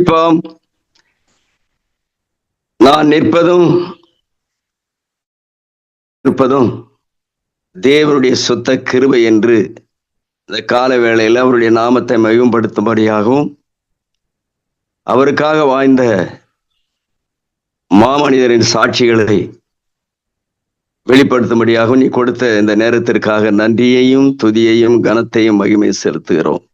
ஜெபிப்போம். நான் நிற்பதும் இருப்பதும் தேவனுடைய சொத்த கிருபை என்று இந்த கால வேளையில் அவருடைய நாமத்தை மகிமைப்படுத்தும்படியாகவும் அவருக்காக வாய்ந்த மாமனிதரின் சாட்சிகளை வெளிப்படுத்தும்படியாகவும் நீ கொடுத்த இந்த நேரத்திற்காக நன்றியையும் துதியையும் கனத்தையும் மகிமை செலுத்துகிறோம்.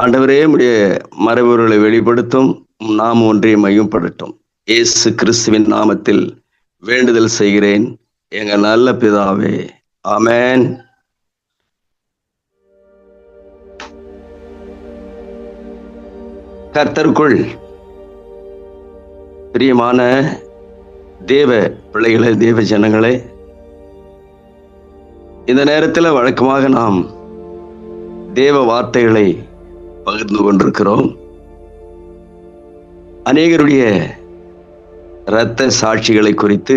ஆண்டவரே உடைய மறைவுகளை வெளிப்படுத்தும் நாம் ஒன்றை மையப்படுத்தும். இயேசு கிறிஸ்துவின் நாமத்தில் வேண்டுதல் செய்கிறேன். எங்க நல்ல பிதாவே ஆமேன். கர்த்தருக்குள் பிரியமான தேவ பிள்ளைகளே தேவ ஜனங்களே இந்த நேரத்தில் வழக்கமாக நாம் தேவ வார்த்தைகளை பகிர்ந்து கொண்டிருக்கிறோம். அநேகருடைய இரத்த சாட்சிகளை குறித்து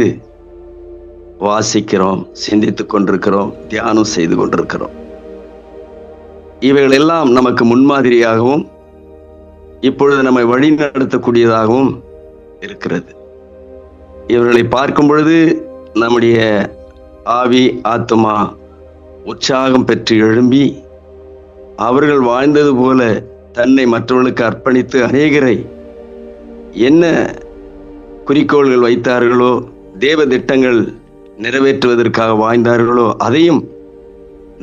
வாசிக்கிறோம் சிந்தித்துக் கொண்டிருக்கிறோம் தியானம் செய்து கொண்டிருக்கிறோம். இவைகள் எல்லாம் நமக்கு முன்மாதிரியாகவும் இப்பொழுது நம்மை வழிநடத்தக்கூடியதாகவும் இருக்கிறது. இவர்களை பார்க்கும் பொழுது நம்முடைய ஆவி ஆத்மா உற்சாகம் பெற்று எழும்பி அவர்கள் வாழ்ந்தது போல தன்னை மற்றவர்களுக்கு அர்ப்பணித்து அநேகரை என்ன குறிக்கோள்கள் வைத்தார்களோ தேவ திட்டங்கள் நிறைவேற்றுவதற்காக வாழ்ந்தார்களோ அதையும்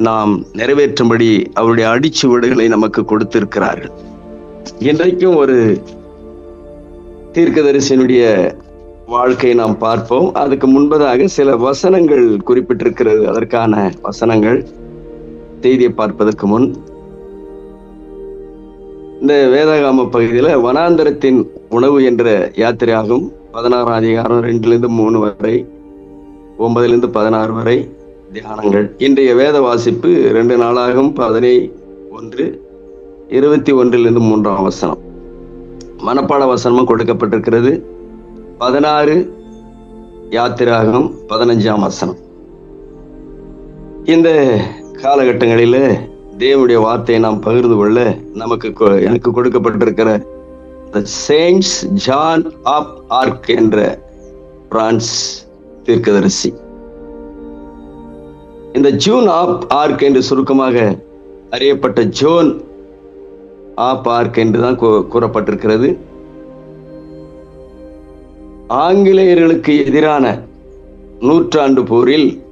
நாம் நிறைவேற்றும்படி அவருடைய அடிச்சுவடுகளை நமக்கு கொடுத்திருக்கிறார்கள். இன்றைக்கும் ஒரு தீர்க்கதரிசனுடைய வாழ்க்கையை நாம் பார்ப்போம். அதுக்கு முன்பதாக சில வசனங்கள் குறிப்பிட்டிருக்கிறது. அதற்கான வசனங்கள் செய்தியை பார்ப்பதற்கு முன் இந்த வேதகாம பகுதியில வனாந்தரத்தின் உணவு என்ற யாத்திரையாகும். பதினாறாம் அதிகாரம் ரெண்டுலேருந்து மூணு வரை ஒன்பதுலேருந்து பதினாறு வரை தியானங்கள். இன்றைய வேத வாசிப்பு ரெண்டு நாளாகும் பதினை ஒன்று இருபத்தி ஒன்றிலிருந்து மூன்றாம் வசனம். மனப்பாட வசனமும் கொடுக்கப்பட்டிருக்கிறது. பதினாறு யாத்திராகம் பதினஞ்சாம் வசனம். இந்த காலகட்டங்களில் தேவனுடைய வார்த்தையை நாம் பகிர்ந்து கொள்ள நமக்கு எனக்கு கொடுக்கப்பட்டிருக்கிற the saints Joan of Arc என்ற பிரான்ஸ் தீர்க்கதரிசி. இந்த ஜூன் ஆப் ஆர்க் என்று சுருக்கமாக அறியப்பட்ட ஜோன் ஆப் ஆர்க் என்றுதான் கூ- கூறப்பட்டிருக்கிறது. ஆங்கிலேயர்களுக்கு எதிரான நூற்றாண்டு போரில்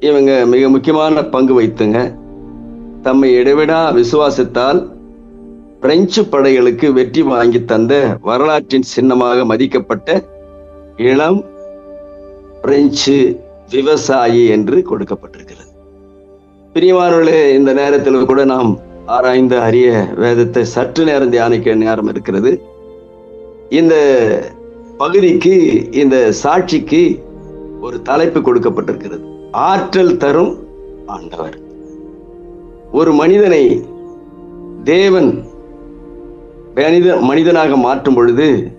இவங்க மிக முக்கியமான பங்கு வைத்துங்க. தம்மை இடைவிடா விசுவாசத்தால் பிரெஞ்சு படைகளுக்கு வெற்றி வாங்கி தந்த வரலாற்றின் சின்னமாக மதிக்கப்பட்ட இளம் பிரெஞ்சு விவசாயி என்று கொடுக்கப்பட்டிருக்கிறது. பிரியமானவர்களே இந்த நேரத்தில் கூட நாம் ஆராய்ந்து அறிய வேதத்தை சற்று நேரம் தியானிக்க நேரம் இருக்கிறது. இந்த பகுதிக்கு இந்த சாட்சிக்கு ஒரு தலைப்பு கொடுக்கப்பட்டிருக்கிறது. ஆற்றல் தரும் ஆண்டவர். ஒரு மனிதனை தேவன் மனித மனிதனாக மாற்றும் பொழுது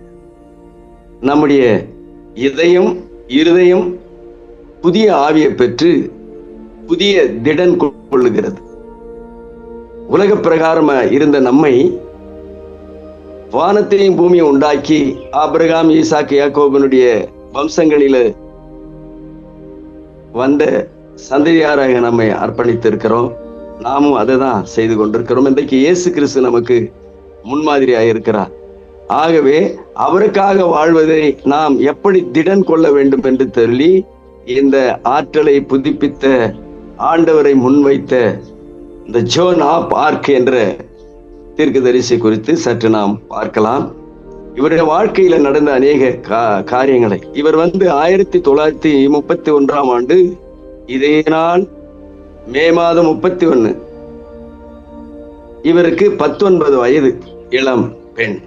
நம்முடைய இதயம் இருதயம் புதிய ஆவியை பெற்று புதிய திடன் கொள்ளுகிறது. உலக பிரகாரமா இருந்த நம்மை வானத்தையும் பூமியை உண்டாக்கி ஆபிரகாம் ஈசாக்கு யாக்கோபனுடைய வம்சங்களில வந்த சந்ததியாராக நம்மை அர்ப்பணித்திருக்கிறோம். நாமும் அதை தான் செய்து கொண்டிருக்கிறோம். இன்றைக்கு இயேசு கிறிஸ்து நமக்கு முன்மாதிரியாக இருக்கிறார். ஆகவே அவருக்காக வாழ்வதை நாம் எப்படி திடன் கொள்ள வேண்டும் என்று சொல்லி இந்த ஆற்றலை புதுப்பித்த ஆண்டவரை முன்வைத்த இந்த ஜோன் ஆப் ஆர்க் என்ற தீர்க்கதரிசி குறித்து சற்று நாம் பார்க்கலாம். இவருடைய வாழ்க்கையில நடந்த அநேக கா- காரியங்களை. இவர் வந்து ஆயிரத்தி தொள்ளாயிரத்தி முப்பத்தி ஒன்றாம் ஆண்டு இதே நாள் மே மாதம் முப்பத்தி ஒண்ணு இவருக்கு பத்தொன்பது வயது இளம் பெண்.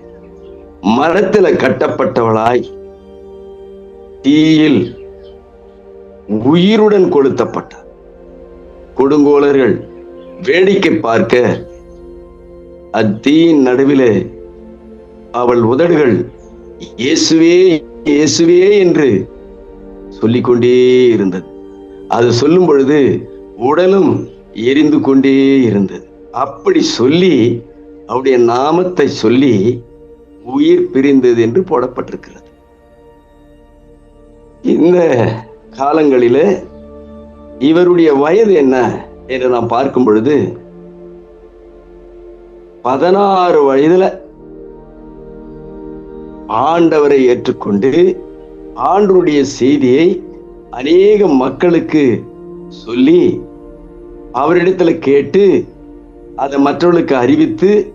மரத்துல கட்டப்பட்டவளாய் தீயில் உயிருடன் கொளுத்தப்பட்டார். கொடுங்கோலர்கள் வேடிக்கை பார்க்க அத்தீயின் நடுவிலே அவள் உதடுகள் இயேசுவே இயேசுவே என்று சொல்லிக்கொண்டே இருந்தது. அது சொல்லும் பொழுது உடலும் எரிந்து கொண்டே இருந்தது. அப்படி சொல்லி அவருடைய நாமத்தை சொல்லி உயிர் பிரிந்தது என்று போடப்பட்டிருக்கிறது. இந்த காலங்களில இவருடைய வயது என்ன என்று நாம் பார்க்கும் பொழுது பதினாறு வயதுல ஆண்டவரை ஏற்றுக்கொண்டு ஆண்டருடைய செய்தியை அநேக மக்களுக்கு சொல்லி அவரிடத்துல கேட்டு அதை மற்றவர்களுக்கு அறிவித்து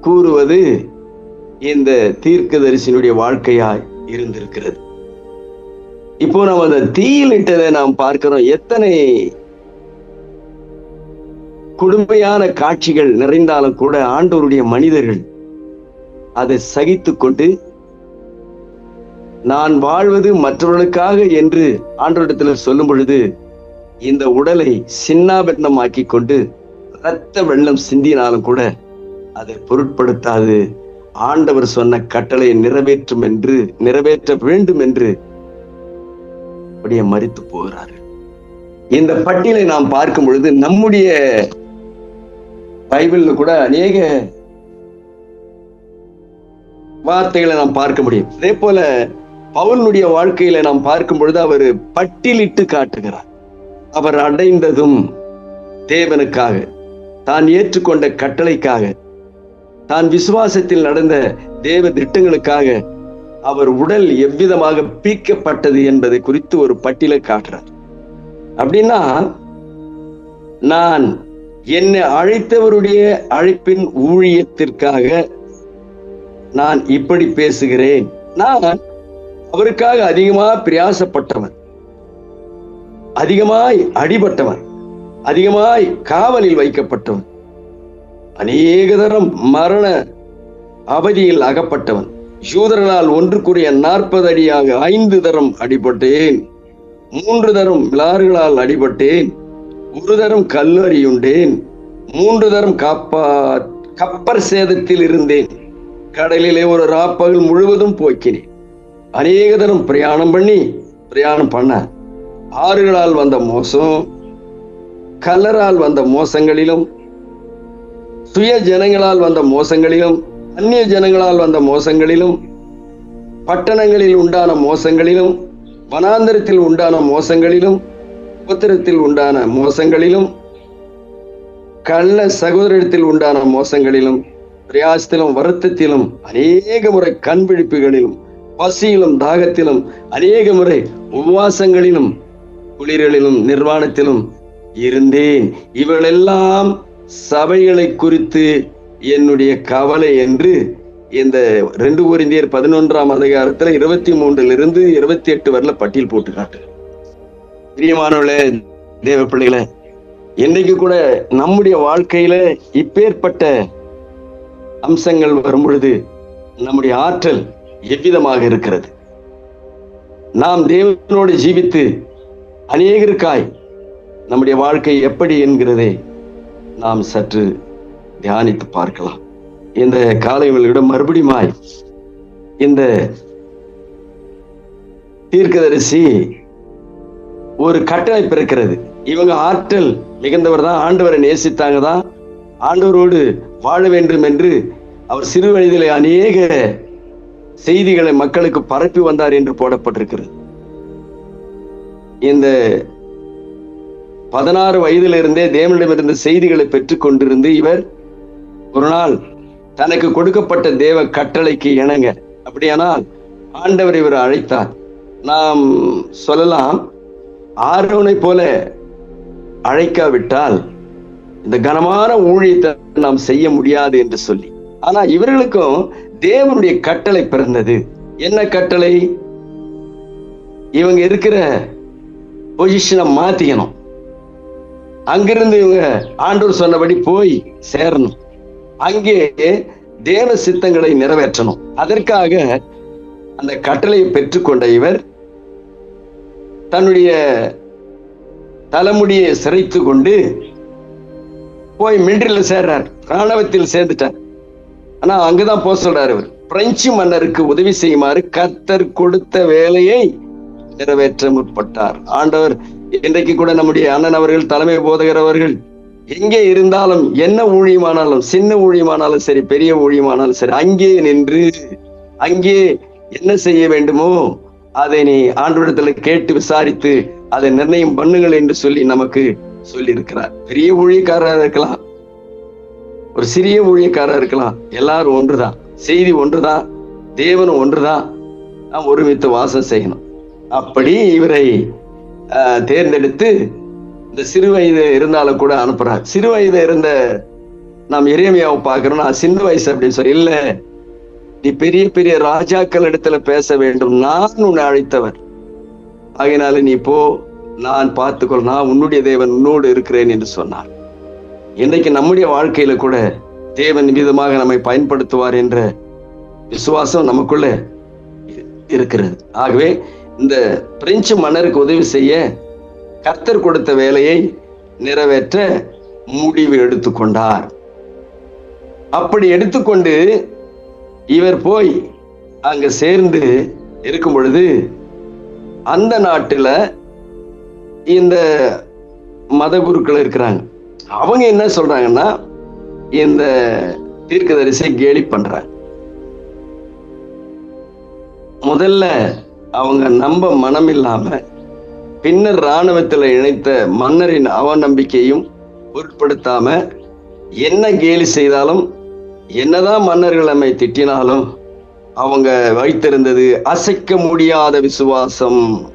கூறுவது இந்த தீர்க்கதரிசியினுடைய வாழ்க்கையாய் இருந்திருக்கிறது. இப்போ நம்ம அந்த தீயிலிட்டதை நாம் பார்க்கிறோம். எத்தனை கொடுமையான காட்சிகள் நிறைந்தாலும் கூட ஆண்டவருடைய மனிதர்கள் அதை சகித்து கொண்டு நான் வாழ்வது மற்றவர்களுக்காக என்று ஆண்டவரிடத்தில் சொல்லும் பொழுது இந்த உடலை சின்னாபெண்ணமாக்கி கொண்டு இரத்த வெள்ளம் சிந்தினாலும் கூட அதை பொருட்படுத்தாது. ஆண்டவர் சொன்ன கட்டளை நிறைவேற்றும் என்று நிறைவேற்ற வேண்டும் என்று அப்படியே மறித்து போகிறார்கள். இந்த பட்டியலை நாம் பார்க்கும் பொழுது நம்முடைய பைபிள்ல கூட அநேக வார்த்தைகளை நாம் பார்க்க முடியும். அதே போல பவுலுடைய வாழ்க்கையில நாம் பார்க்கும் பொழுது அவர் பட்டியலிட்டு காட்டுகிறார். அவர் அடைந்ததும் தேவனுக்காக தான் ஏற்றுக்கொண்ட கட்டளைக்காக தான் விசுவாசத்தில் நடந்த தேவ திட்டங்களுக்காக அவர் உடல் எவ்விதமாக பீக்கப்பட்டது என்பதை குறித்து ஒரு பட்டியலை காட்டுறார். அப்படின்னா நான் என்னை அழைத்தவருடைய அழைப்பின் ஊழியத்திற்காக நான் இப்படி பேசுகிறேன். நான் அவருக்காக அதிகமாக பிரயாசப்பட்டவன். அதிகமாய் அடிபட்டவன். அதிகமாய் காவலில் வைக்கப்பட்டவன். அநேக தரம் மரண அவதியில் அகப்பட்டவன். யூதர்களால் ஒன்றுக்குரிய நாற்பது அடியாக ஐந்து தரம் அடிபட்டேன். மூன்று தரம் விளாறுகளால் அடிபட்டேன். ஒரு தரம் கல்லறியுண்டேன். மூன்று தரம் காப்பா கப்பர் சேதத்தில் இருந்தேன். கடலிலே ஒரு ராப்பகல் முழுவதும் போக்கினேன். அநேக தரம் பிரயாணம் பண்ணி பிரயாணம் பண்ண ஆறுகளால் வந்த மோசம் கல்லரால் வந்த மோசங்களிலும் சுய ஜனங்களால் வந்த மோசங்களிலும் அந்நிய ஜனங்களால் வந்த மோசங்களிலும் பட்டணங்களில் உண்டான மோசங்களிலும் வனாந்தரத்தில் உண்டான மோசங்களிலும் உபத்திரத்தில் உண்டான மோசங்களிலும் கள்ள சகோதரத்தில் உண்டான மோசங்களிலும் பிரயாசத்திலும் வருத்தத்திலும் அநேக முறை கண் விழிப்புகளிலும் பசியிலும் தாகத்திலும் அநேக முறை உபவாசங்களிலும் குளிர்களிலும் நிர்வாணத்திலும் இருந்தேன். இவளெல்லாம் சபைகளை குறித்து என்னுடைய கவலை என்று இந்த ரெண்டு கோரிந்தியர் பதினொன்றாம் அதிகாரத்துல இருபத்தி மூன்றுல இருந்து இருபத்தி எட்டு வரல பட்டியல் போட்டு காட்டு. பிரியமானவர்களே தேவ பிள்ளைகளை இன்னைக்கு கூட நம்முடைய வாழ்க்கையில இப்பேற்பட்ட அம்சங்கள் வரும் பொழுது நம்முடைய ஆற்றல் எவ்விதமாக இருக்கிறது? நாம் தேவனோடு ஜீவித்து அநேகருக்காய் நம்முடைய வாழ்க்கை எப்படி என்கிறதை நாம் சற்று தியானித்து பார்க்கலாம். இந்த காலைகளிடம் மறுபடியுமாய் இந்த தீர்க்கதரிசி ஒரு கட்டளை பிறக்கிறது. இவங்க ஆற்றல் மிகுந்தவர் தான் ஆண்டவரை நேசித்தாங்க தான் ஆண்டவரோடு வாழ வேண்டும் என்று அவர் சிறு வயதிலே அநேக செய்திகளை மக்களுக்கு பரப்பி வந்தார் என்று போடப்பட்டிருக்கிறது. இந்த பதினாறு வயதிலிருந்தே தேவனிடமிருந்து செய்திகளை பெற்றுக்கொண்டிருந்து இவர் ஒரு நாள் தனக்கு கொடுக்கப்பட்ட தேவ கட்டளைக்கு இணங்க அப்படியானால் ஆண்டவர் இவர் அழைத்தார். நாம் சொல்லலாம் ஆரோனை போல அழைக்காவிட்டால் இந்த கனமான ஊழியத்தை நாம் செய்ய முடியாது என்று சொல்லி. ஆனா இவர்களுக்கும் தேவனுடைய கட்டளை பிறந்தது. என்ன கட்டளை? இவங்க இருக்கிற பொசிஷனை மாத்திக்கணும். அங்கிருந்து இவங்க ஆண்டூர் சொன்னபடி போய் சேரணும். அங்கே தேவ சித்தங்களை நிறைவேற்றணும். அதற்காக அந்த கட்டளையை பெற்றுக்கொண்ட இவர் தன்னுடைய தலைமுடியை சிரைத்து கொண்டு போய் மிலிட்டரியில சேர்றார். ராணுவத்தில் சேர்ந்துட்டார். ஆனா அங்கதான் போக சொல்றாரு அவர் பிரெஞ்சு மன்னருக்கு உதவி செய்யுமாறு கத்தர் கொடுத்த வேலையை நிறைவேற்ற முற்பட்டார். ஆண்டவர் இன்றைக்கு கூட நம்முடைய அண்ணன் அவர்கள் தலைமை போதகர் அவர்கள் எங்கே இருந்தாலும் என்ன ஊழியமானாலும் சின்ன ஊழியமானாலும் சரி பெரிய ஊழியமானாலும் சரி அங்கே நின்று அங்கே என்ன செய்ய வேண்டுமோ அதை நீ ஆண்டவரிடத்துல கேட்டு விசாரித்து அதை நிர்ணயம் பண்ணுங்கள் என்று சொல்லி நமக்கு சொல்லி இருக்கிறார் பெரிய ஊழியக்காரராக இருக்கலாம். ஒரு சிறிய ஊழியக்காரர் இருக்கலாம். எல்லாரும் ஒன்றுதான். செய்தி ஒன்றுதான். தேவனும் ஒன்றுதான். நாம் ஒருமித்து வாசம் செய்யணும். அப்படி இவரை தேர்ந்தெடுத்து இந்த சிறு வயது இருந்தாலும் கூட அனுப்புறார். சிறு வயது இருந்த நாம் இறைமையாவை பார்க்கிறோம். நான் சின்ன வயசு அப்படின்னு சொல்லி இல்லை நீ பெரிய பெரிய ராஜாக்கள் இடத்துல பேச வேண்டும். நான் உன்னை அழைத்தவர். ஆகையினால நீ போ. நான் பார்த்துக்கொள். நான் உன்னுடைய தேவன் உன்னோடு இருக்கிறேன் என்று சொன்னார். இன்றைக்கு நம்முடைய வாழ்க்கையில கூட தேவன் விதமாக நம்மை பயன்படுத்துவார் என்ற விசுவாசம் நமக்குள்ள இருக்கிறது. ஆகவே இந்த பிரெஞ்சு மன்னருக்கு உதவி செய்ய கர்த்தர் கொடுத்த வேலையை நிறைவேற்ற முடிவு எடுத்துக்கொண்டார். அப்படி எடுத்துக்கொண்டு இவர் போய் அங்க சேர்ந்து இருக்கும் பொழுது அந்த நாட்டில் இந்த மத குருக்கள் இருக்கிறாங்க. அவங்க என்ன சொல்றாங்கன்னா இந்த தீர்க்கதரிசியை கேலி பண்றாங்க முதல்ல அவங்க நம்ப மனம் இல்லாம பின்னர் இராணுவத்தில் இணைத்த மன்னரின் அவநம்பிக்கையும் பொருட்படுத்தாம என்ன கேலி செய்தாலும் என்னதான் மன்னர்கள் நம்மை திட்டினாலும் அவங்க வைத்திருந்தது அசைக்க முடியாத விசுவாசம்.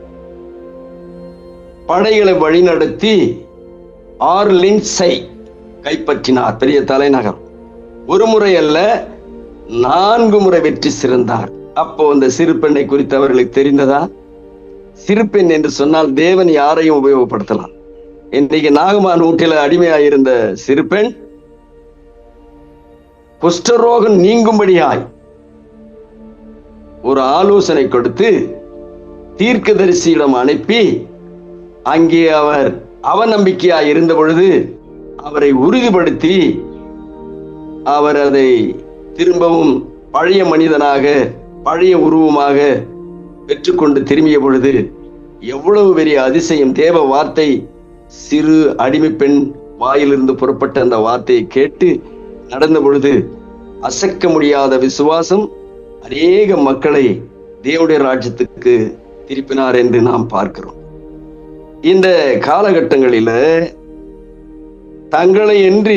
படைகளை வழிநடத்தி ஆர்லின்ஸை கைப்பற்றினார். பெரிய தலைநகர். ஒரு முறை அல்ல நான்கு முறை வெற்றி சிறந்தார். அப்போ அந்த சிறு பெண்ணை குறித்து அவர்களுக்கு தெரிந்ததா? சிறு பெண் என்று சொன்னால் தேவன் யாரையும் உபயோகப்படுத்தலாம். இன்னைக்கு நாகமான் நூற்றில அடிமையாயிருந்த சிறு பெண் குஷ்டரோகம் நீங்கும்படியாய் ஒரு ஆலோசனை கொடுத்து தீர்க்கதரிசியிடம் அனுப்பி அங்கே அவர் அவநம்பிக்கையாய் இருந்த பொழுது அவரை உறுதிப்படுத்தி அவர் அதை திரும்பவும் பழைய மனிதனாக பழைய உருவமாக பெற்றுக்கொண்டு திரும்பிய பொழுது எவ்வளவு பெரிய அதிசயம் தேவ வார்த்தை சிறு அடிமை பெண் வாயிலிருந்து புறப்பட்ட அந்த வார்த்தையை கேட்டு நடந்த பொழுது அசைக்க முடியாத விசுவாசம் அநேக மக்களை தேவடைய ராஜ்யத்துக்கு திருப்பினார் என்று நாம் பார்க்கிறோம். இந்த காலகட்டங்களில தங்களை என்று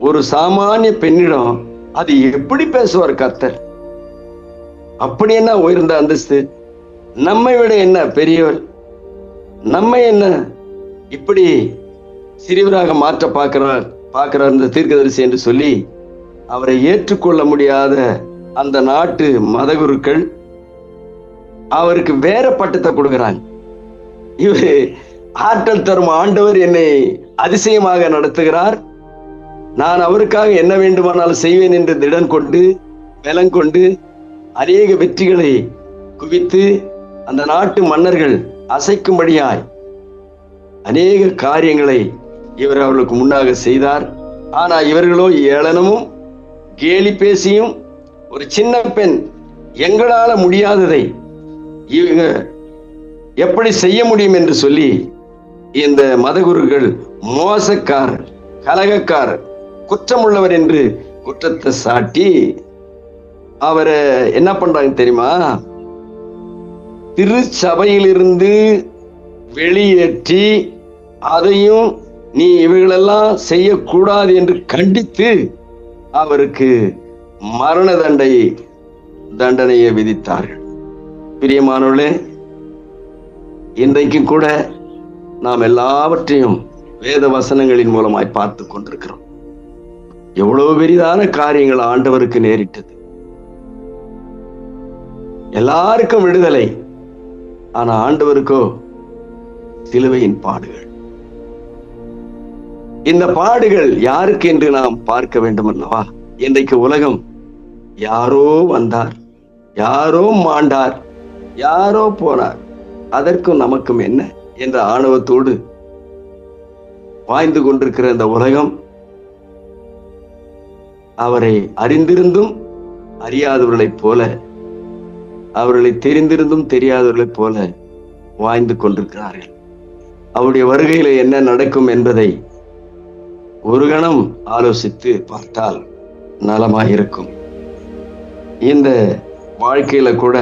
ஒரு சாமானிய பெண்ணிடம் அது எப்படி பேசுவார் கர்த்தர்? அப்படி என்ன உயர்ந்த அந்தஸ்து? நம்மை விட என்ன பெரியவர்? நம்ம என்ன இப்படி சிறியவராக மாற்ற பார்க்கிறார் பார்க்கிறார் இந்த தீர்க்கதரிசி என்று சொல்லி அவரை ஏற்றுக்கொள்ள முடியாத அந்த நாட்டு மதகுருக்கள் அவருக்கு வேற பட்டத்தை கொடுக்கிறாங்க. இவர் ஆற்றல் தரும் ஆண்டவர் என்னை அதிசயமாக நடத்துகிறார். நான் அவருக்காக என்ன வேண்டுமானாலும் செய்வேன் என்று திடன் கொண்டு பலம் கொண்டு அநேக வெற்றிகளை குவித்து அந்த நாட்டு மன்னர்கள் அசைக்கும்படியாய் அநேக காரியங்களை இவர் அவர்களுக்கு முன்னாக செய்தார். ஆனால் இவர்களோ ஏளனமும் கேலி பேசியும் ஒரு சின்ன பெண் எங்களால் முடியாததை இவங்க எப்படி செய்ய முடியும் என்று சொல்லி இந்த மதகுருகள் மோசக்காரர் கலகக்காரர் குற்றமுள்ளவர் என்று குற்றத்தை சாட்டி அவரை என்ன பண்றாங்க தெரியுமா? திருச்சபையிலிருந்து வெளியேற்றி அதையும் நீ இவைகளெல்லாம் செய்யக்கூடாது என்று கண்டித்து அவருக்கு மரண தண்டை தண்டனையை விதித்தார்கள். பிரியமானவர்களே இன்றைக்கும் கூட நாம் எல்லாவற்றையும் வேத வசனங்களின் மூலமாய் பார்த்து கொண்டிருக்கிறோம். எவ்வளவு பெரிதான காரியங்கள் ஆண்டவருக்கு நேரிட்டது. எல்லாருக்கும் விடுதலை. ஆனா ஆண்டவருக்கோ சிலுவையின் பாடுகள். இந்த பாடுகள் யாருக்கு என்று நாம் பார்க்க வேண்டும் அல்லவா? இன்றைக்கு உலகம் யாரோ வந்தார் யாரோ மாண்டார் யாரோ போனார். அதற்கும் நமக்கும் என்ன என்ற ஆணவத்தோடு வாய்ந்து கொண்டிருக்கிற இந்த உலகம் அவரை அறிந்திருந்தும் அறியாதவர்களைப் போல அவர்களை தெரிந்திருந்தும் தெரியாதவர்களைப் போல வாய்ந்து கொண்டிருக்கிறார்கள். அவருடைய வருகையில என்ன நடக்கும் என்பதை ஒரு கணம் ஆலோசித்து பார்த்தால் நலமாயிருக்கும். இந்த வாழ்க்கையில கூட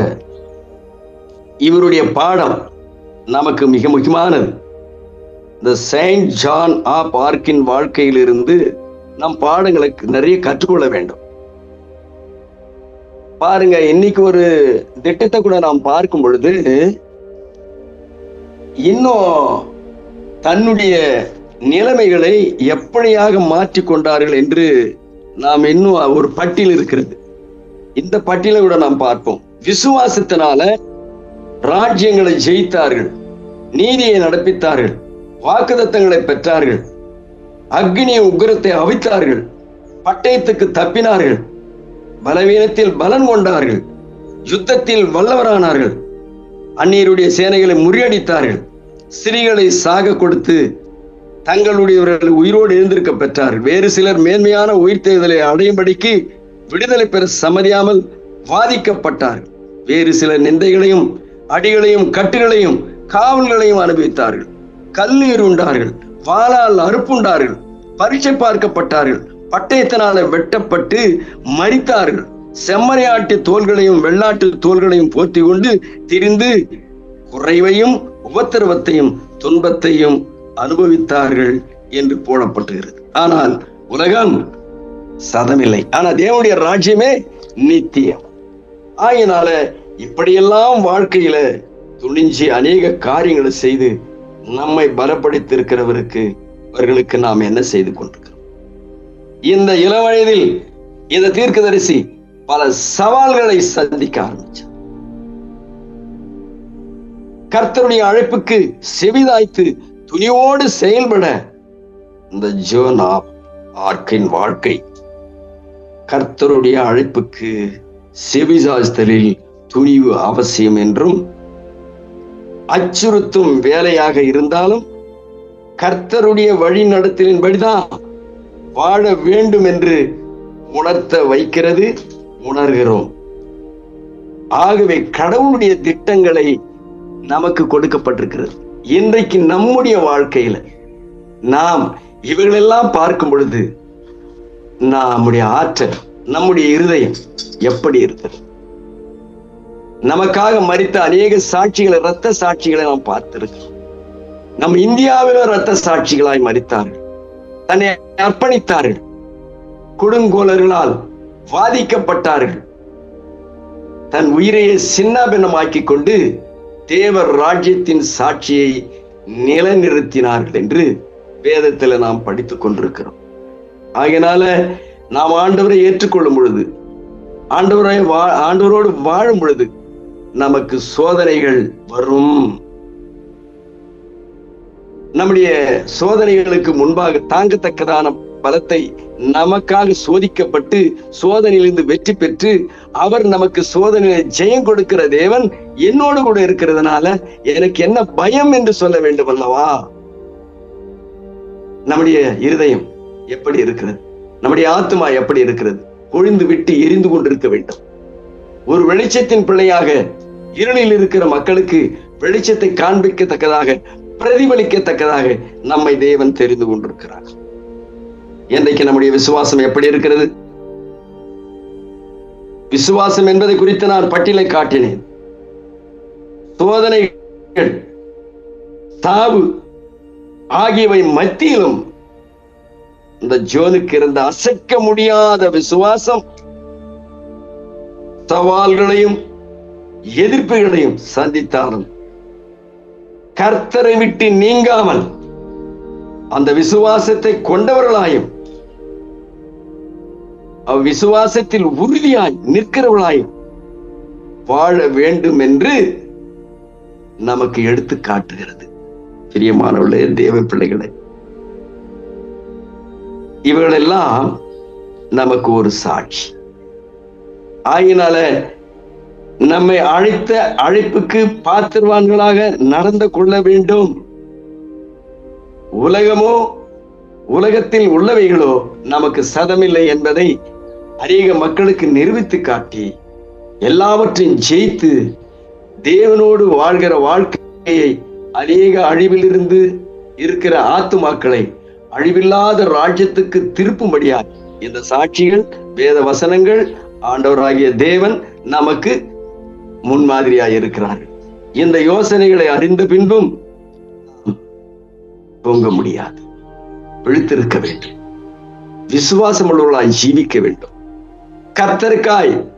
இவருடைய பாடம் நமக்கு மிக முக்கியமானது. இந்த செயின்ட் ஜான் ஆப் ஆர்க்கின் வாழ்க்கையிலிருந்து நம் பாடங்களுக்கு நிறைய கற்றுக்கொள்ள வேண்டும். பாருங்க இன்னைக்கு ஒரு திட்டத்தை கூட நாம் பார்க்கும் பொழுது இன்னும் தன்னுடைய நிலைமைகளை எப்படியாக மாற்றி கொண்டார்கள் என்று நாம் இன்னும் ஒரு பட்டியல் இருக்கிறது. இந்த பட்டியலை கூட நாம் பார்ப்போம். விசுவாசத்தினால ராஜ்யங்களை ஜெயித்தார்கள் நீதியை நடப்பித்தார்கள் வாக்குதத்தங்களை பெற்றார்கள் அக்னி உக்கிரத்தை அவித்தார்கள் பட்டயத்துக்கு தப்பினார்கள் பலவீனத்தில் பலன் கொண்டார்கள் யுத்தத்தில் வல்லவரானார்கள் அந்நியருடைய சேனைகளை முறியடித்தார்கள் ஸ்திரீகளை சாக கொடுத்து தங்களுடையவர்கள் உயிரோடு எழுந்திருக்க பெற்றார்கள். வேறு சிலர் மேன்மையான உயிர் தேர்தலை அடையும்படிக்கு விடுதலை பெற சம்மதியாமல் வாதிக்கப்பட்டார்கள். வேறு சிலர் நிந்தைகளையும் அடிகளையும் கட்டுகளையும் காவல்களையும் அனுபவித்தார்கள். கல்லீர் உண்டார்கள் வாளால் அறுப்புண்டார்கள் பரீட்சை பார்க்கப்பட்டார்கள் பட்டயத்தினால வெட்டப்பட்டு மறித்தார்கள் செம்மறையாட்டு தோள்களையும் வெள்ளாட்டு தோள்களையும் போர்த்தி கொண்டு திரிந்து குறைவையும் உபத்திரவத்தையும் துன்பத்தையும் அனுபவித்தார்கள் என்று போடப்பட்டுகிறது ஆனால் உலகம் சதமில்லை ஆனா தேவனுடைய ராஜ்யமே நித்தியம். ஆகினால இப்படியெல்லாம் வாழ்க்கையில துணிஞ்சு அநேக காரியங்களை செய்து நம்மை பலப்படுத்தியிருக்கிறவருக்கு அவர்களுக்கு நாம் என்ன செய்து கொண்டிருக்கிறோம்? இந்த இளவயதில் இந்த தீர்க்கதரிசி பல சவால்களை சந்திக்க ஆரம்பிச்சார். கர்த்தருடைய அழைப்புக்கு செவிதாய்த்து துணியோடு செயல்பட இந்த ஜோனா ஆர்க்கின் வாழ்க்கை கர்த்தருடைய அழைப்புக்கு செவிசாய்த்தலில் துணிவு அவசியம் என்றும் அச்சுறுத்தும் வேலையாக இருந்தாலும் கர்த்தருடைய வழி நடத்தலின்படிதான் வாழ வேண்டும் என்று உணர்த்த வைக்கிறது உணர்கிறோம். ஆகவே கடவுளுடைய திட்டங்களை நமக்கு கொடுக்கப்பட்டிருக்கிறது. இன்றைக்கு நம்முடைய வாழ்க்கையில நாம் இவர்களெல்லாம் பார்க்கும் பொழுது நம்முடைய ஆற்றல் நம்முடைய இருதயம் எப்படி இருக்கிறது நமக்காக மறித்த அநேக சாட்சிகளை ரத்த சாட்சிகளை நாம் பார்த்திருக்கிறோம். நம் இந்தியாவிலும் ரத்த சாட்சிகளாய் மறித்தார்கள். தன்னை அர்ப்பணித்தார்கள். கொடுங்கோலர்களால் வாதிக்கப்பட்டார்கள். தன் உயிரையே சின்னபின்னமாக்கி கொண்டு தேவர் ராஜ்யத்தின் சாட்சியை நிலைநிறுத்தினார்கள் என்று வேதத்துல நாம் படித்துக் கொண்டிருக்கிறோம். ஆகையினால நாம் ஆண்டவரை ஏற்றுக்கொள்ளும் பொழுது ஆண்டவரை வா ஆண்டவரோடு வாழும் பொழுது நமக்கு சோதனைகள் வரும். நம்முடைய சோதனைகளுக்கு முன்பாக தாங்கத்தக்கதான பலத்தை நமக்காக சோதிக்கப்பட்டு சோதனையிலிருந்து வெற்றி பெற்று அவர் நமக்கு சோதனையை ஜெயம் கொடுக்கிற தேவன் என்னோடு கூட இருக்கிறதுனால எனக்கு என்ன பயம் என்று சொல்ல வேண்டும் அல்லவா? நம்முடைய இருதயம் எப்படி இருக்கிறது? நம்முடைய ஆத்மா எப்படி இருக்கிறது? ஒழிந்து விட்டு எரிந்து கொண்டிருக்க வேண்டும். ஒரு வெளிச்சத்தின் பிள்ளையாக இருளில் இருக்கிற மக்களுக்கு வெளிச்சத்தை காண்பிக்கத்தக்கதாக பிரதிபலிக்கத்தக்கதாக நம்மை தேவன் தெரிந்து கொண்டிருக்கிறார். இன்றைக்கு நம்முடைய விசுவாசம் எப்படி இருக்கிறது? விசுவாசம் என்பதை குறித்து நான் பட்டியலை காட்டினேன். சோதனைகள் தாவு ஆகியவை மத்தியிலும் இந்த ஜோனுக்கு இருந்த அசைக்க முடியாத விசுவாசம் சவால்களையும் எதிர்ப்புகளையும் சந்தித்தாலும் கர்த்தரை விட்டு நீங்காமல் அந்த விசுவாசத்தை கொண்டவர்களாயும் அவ்விசுவாசத்தில் உறுதியாய் நிற்கிறவர்களாயும் வாழ வேண்டும் என்று நமக்கு எடுத்து காட்டுகிறது. பிரியமானவர்களே தேவ பிள்ளைகளே இவர்களெல்லாம் நமக்கு ஒரு சாட்சி. ஆகினால நம்மை அழைத்த அழைப்புக்கு பாத்திரவான்களாக நடந்து கொள்ள வேண்டும். உலகமோ உலகத்தில் உள்ளவைகளோ நமக்கு சதமில்லை என்பதை அநேக மக்களுக்கு நிரூபித்து காட்டி எல்லாவற்றையும் ஜெயித்து தேவனோடு வாழ்கிற வாழ்க்கையை அநேக அழிவிலிருந்து இருக்கிற ஆத்துமாக்களை அழிவில்லாத ராஜ்யத்துக்கு திருப்பும்படியாய் இந்த சாட்சிகள் வேத வசனங்கள் ஆண்டவராகிய தேவன் நமக்கு முன்மாதிரியாய் இருக்கிறார்கள் இந்த யோசனைகளை அறிந்த பின்பும் தூங்க முடியாது. விழித்திருக்க வேண்டும். விசுவாசம் உள்ளவர்களாய் ஜீவிக்க வேண்டும். கர்த்தருக்காய்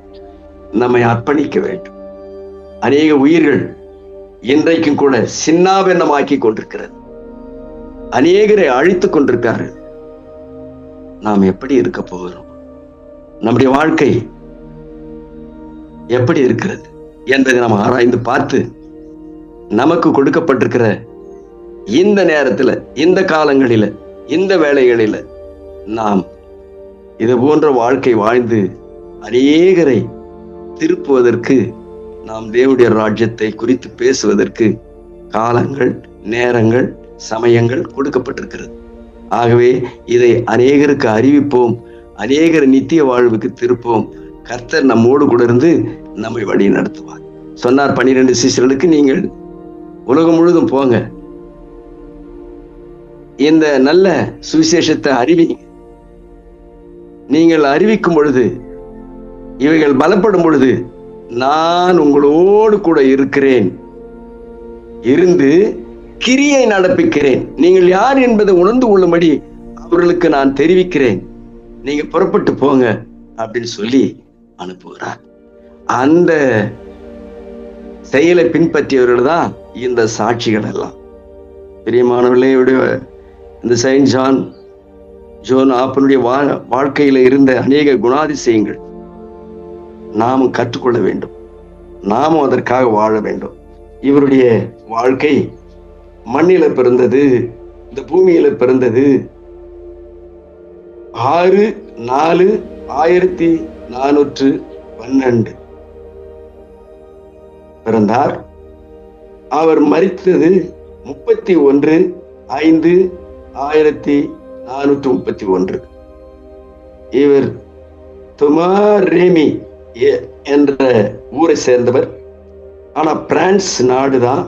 நம்மை அர்ப்பணிக்க வேண்டும். அநேக உயிர்கள் இன்றைக்கும் கூட சின்னாபின்னமாக்கி கொண்டிருக்கிறது. அநேகரை அழித்துக் கொண்டிருக்கார்கள் நாம் எப்படி இருக்க போகிறோம்? நம்முடைய வாழ்க்கை எப்படி இருக்கிறது? என்பதை நாம் ஆராய்ந்து பார்த்து நமக்கு கொடுக்கப்பட்டிருக்கிற இந்த நேரத்துல இந்த காலங்களில இந்த வேலைகளில நாம் இது போன்ற வாழ்க்கை வாழ்ந்து அநேகரை திருப்புவதற்கு நாம் தேவடைய ராஜ்யத்தை குறித்து பேசுவதற்கு காலங்கள் நேரங்கள் சமயங்கள் கொடுக்கப்பட்டிருக்கிறது. ஆகவே இதை அநேகருக்கு அறிவிப்போம் அநேகர் நித்திய வாழ்வுக்கு திருப்போம். கர்த்தர் நம்மோடு கூட இருந்து நம்மை வழி நடத்துவார். சொன்னார் பன்னிரெண்டு சிஷர்களுக்கு நீங்கள் உலகம் முழுதும் போங்க. இந்த நல்ல சுவிசேஷத்தை அறிவிங்க நீங்கள் அறிவிக்கும் பொழுது இவைகள் பலப்படும் பொழுது நான் உங்களோடு கூட இருக்கிறேன். இருந்து கிரியை நடப்பிக்கிறேன். நீங்கள் யார் என்பதை உணர்ந்து கொள்ளும்படி அவர்களுக்கு நான் தெரிவிக்கிறேன். நீங்க புறப்பட்டு போங்க அப்படின்னு சொல்லி அனுப்புகிறார். அந்த செயலை பின்பற்றியவர்கள் தான் இந்த சாட்சிகள் எல்லாம். பிரியமானவர்களே இவருடைய இந்த செயின்ட் ஜான் ஜோன் ஆப்பனுடைய வா வாழ்க்கையில இருந்த அநேக குணாதிசயங்கள் நாமும் கற்றுக்கொள்ள வேண்டும். நாமும் அதற்காக வாழ வேண்டும். இவருடைய வாழ்க்கை மண்ணில பிறந்தது இந்த பூமியில பிறந்தது ஆறு நாலு ஆயிரத்தி நானூற்று பன்னெண்டு. பிறந்தார். அவர் மறித்தது முப்பத்தி ஒன்று ஐந்து ஆயிரத்தி நானூற்று முப்பத்தி ஒன்று. இவர் துமாரேமி ரேமி என்ற ஊரை சேர்ந்தவர். ஆனா பிரான்ஸ் நாடுதான்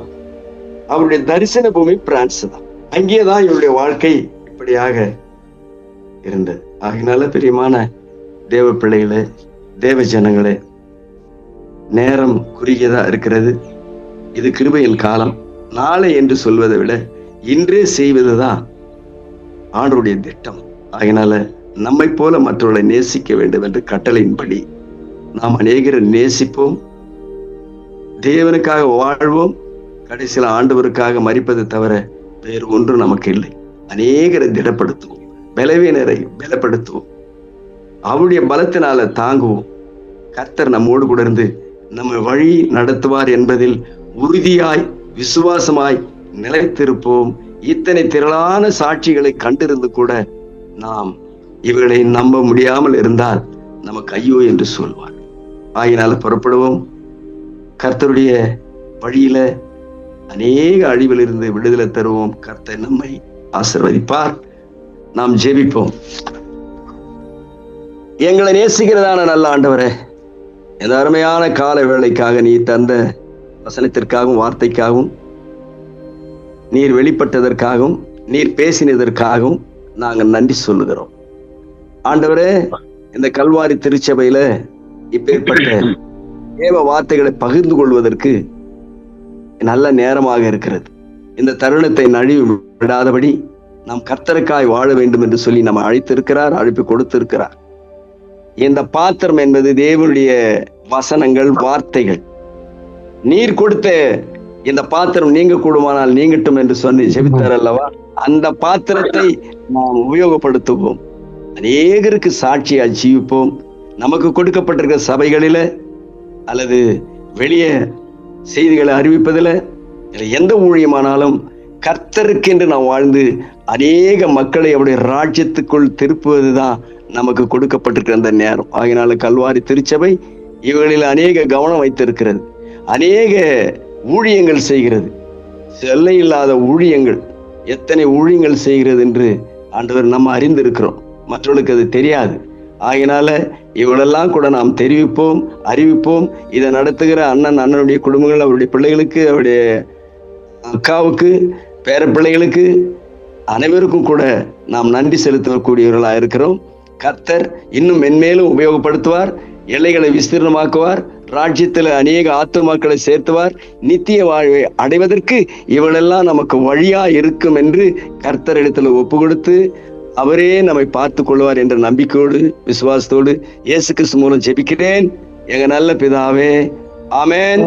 அவருடைய தரிசன பூமி பிரான்ஸ் தான். அங்கேதான் இவருடைய வாழ்க்கை இப்படியாக இருந்தது. ஆகினால பிரியமான தேவ பிள்ளைகளே தேவ ஜனங்களே நேரம் குறுகியதா இருக்கிறது. இது கிருபையின் காலம். நாளை என்று சொல்வதை விட இன்றே செய்வதுதான் ஆண்டருடைய திட்டம். அதனால நம்மை போல மற்றவர்களை நேசிக்க வேண்டும் என்று கட்டளையின்படி நாம் அநேகரை நேசிப்போம். தேவனுக்காக வாழ்வோம். கடைசியில் ஆண்டவருக்காக மறிப்பதை தவிர வேறு ஒன்றும் நமக்கு இல்லை. அநேகரை திடப்படுத்துவோம். பலவீனரை பலப்படுத்துவோம். அவருடைய பலத்தினால தாங்குவோம். கர்த்தர் நம்மோடு கூட இருந்து நம்ம வழி நடத்துவார் என்பதில் உறுதியாய் விசுவாசமாய் நிலைத்திருப்போம். இத்தனை திரளான சாட்சிகளை கண்டிருந்து கூட நாம் இவர்களை நம்ப முடியாமல் இருந்தால் நமக்கு ஐயோ என்று சொல்வார். ஆகினால புறப்படுவோம். கர்த்தருடைய வழியில அநேக அழிவிலிருந்து விடுதலை தருவோம். கர்த்தர் நம்மை ஆசிர்வதிப்பார். நாம் ஜெபிப்போம். எங்களை நேசிக்கிறதான நல்ல ஆண்டவரே இந்த அருமையான கால வேலைக்காக நீ தந்த வசனத்திற்காகவும் வார்த்தைக்காகவும் நீர் வெளிப்பட்டதற்காகவும் நீர் பேசினதற்காகவும் நாங்கள் நன்றி சொல்லுகிறோம். ஆண்டவரே இந்த கல்வாரி திருச்சபையில இப்பேற்பட்ட தேவ வார்த்தைகளை பகிர்ந்து கொள்வதற்கு நல்ல நேரமாக இருக்கிறது. இந்த தருணத்தை நழுவி விடாதபடி நாம் கர்த்தருக்காய் வாழ வேண்டும் என்று சொல்லி நம்ம அழைத்திருக்கிறார் அழைப்பு கொடுத்திருக்கிறார். இந்த பாத்திரம் என்பது தேவனுடைய வசனங்கள் வார்த்தைகள். நீர் கொடுத்த இந்த பாத்திரம் நீங்க கூடுமானால் நீங்கட்டும் என்று சொல்லி ஜெபித்தார் அல்லவா? அந்த பாத்திரத்தை நாம் உபயோகப்படுத்துவோம். அநேகருக்கு சாட்சியா ஜீவிப்போம். நமக்கு கொடுக்கப்பட்டிருக்கிற சபைகளில அல்லது வெளியே செய்திகளை அறிவிப்பதில் எந்த ஊழியமானாலும் கர்த்தருக்கென்று நாம் வாழ்ந்து அநேக மக்களை அவருடைய ராஜ்யத்துக்குள் திருப்புவதுதான் நமக்கு கொடுக்கப்பட்டிருக்கிற அந்த நேரம். ஆகினால கல்வாரி திருச்சபை இவர்களில் அநேக கவனம் வைத்திருக்கிறது. அநேக ஊழியங்கள் செய்கிறது. எல்லை இல்லாத ஊழியங்கள் எத்தனை ஊழியங்கள் செய்கிறது என்று ஆண்டவர் நம்ம அறிந்திருக்கிறோம். மற்றவர்களுக்கு அது தெரியாது. ஆகினால இவளெல்லாம் கூட நாம் தெரிவிப்போம் அறிவிப்போம். இதை நடத்துகிற அண்ணன் அண்ணனுடைய குடும்பங்கள் அவருடைய பிள்ளைகளுக்கு அவருடைய அக்காவுக்கு பேர பிள்ளைகளுக்கு அனைவருக்கும் கூட நாம் நன்றி செலுத்தக்கூடியவர்களாக இருக்கிறோம். கர்த்தர் இன்னும் மென்மேலும் உபயோகப்படுத்துவார் எல்லைகளை விஸ்தீர்ணமாக்குவார் ராஜ்யத்தில் அநேக ஆத்துமாக்களை சேர்த்துவார் நித்திய வாழ்வை அடைவதற்கு இவளெல்லாம் நமக்கு வழியா இருக்கும் என்று கர்த்தரிடத்தில் ஒப்பு கொடுத்து அவரே நம்மை பார்த்து கொள்வார் என்ற நம்பிக்கையோடு விசுவாசத்தோடு இயேசு கிறிஸ்து மூலம் ஜெபிக்கிறேன். எங்க நல்ல பிதாவே ஆமேன்.